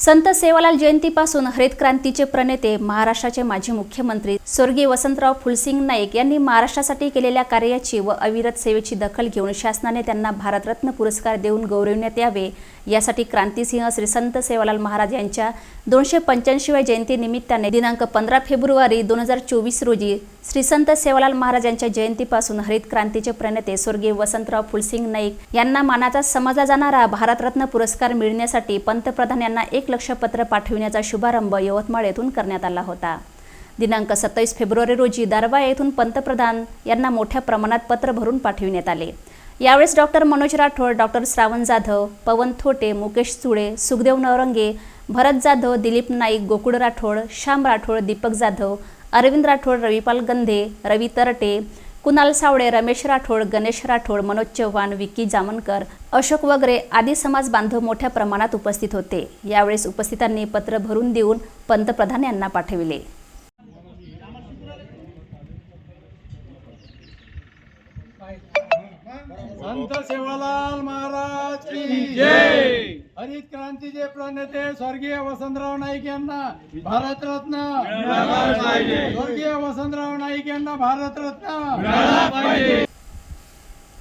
संत सेवालाल जयंतीपासून हरित क्रांतीचे प्रणेते महाराष्ट्राचे माजी मुख्यमंत्री स्वर्गीय वसंतराव फुलसिंग नाईक यांनी महाराष्ट्रासाठी केलेल्या कार्याची व अविरत सेवेची दखल घेऊन शासनाने त्यांना भारतरत्न पुरस्कार देऊन गौरविण्यात यावे यासाठी क्रांतीसिंह श्री संत सेवालाल महाराज यांच्या दोनशे पंच्याऐंशीव्या जयंतीनिमित्ताने दिनांक पंधरा फेब्रुवारी दोन हजार चोवीस रोजी श्री संत सेवालाल महाराज यांच्या जयंतीपासून हरित क्रांतीचे प्रणेते स्वर्गीय वसंतराव फुलसिंग नाईक यांना मानाचा समजला जाणारा भारतरत्न पुरस्कार मिळण्यासाठी पंतप्रधान यांना एक लक्ष पत्र पाठविण्याचा शुभारंभ यवतमाळ येथून करण्यात आला होता. दिनांक सत्तावीस फेब्रुवारी रोजी दारवा येथून पंतप्रधान यांना मोठ्या प्रमाणात पत्र भरून पाठविण्यात आले. यावेळेस डॉक्टर मनोज राठोड डॉक्टर श्रावण जाधव पवन थोटे मुकेश चुडे सुखदेव नवरंगे भरत जाधव दिलीप नाईक गोकुळ राठोड श्याम राठोड दीपक जाधव अरविंद राठोड रविपाल गंधे रवी तरटे कुणाल सावळे रमेश राठोड गणेश राठोड मनोज चव्हाण विक्की जामनकर अशोक वगैरे आदी समाज बांधव मोठ्या प्रमाणात उपस्थित होते. यावेळेस उपस्थितांनी पत्र भरून देऊन पंतप्रधान यांना पाठविले. संत सेवालाल महाराज की जय! हरित क्रांतीचे प्रणेते स्वर्गीय वसंतराव नाईक यांना भारतरत्न. स्वर्गीय वसंतराव नाईक यांना भारतरत्न.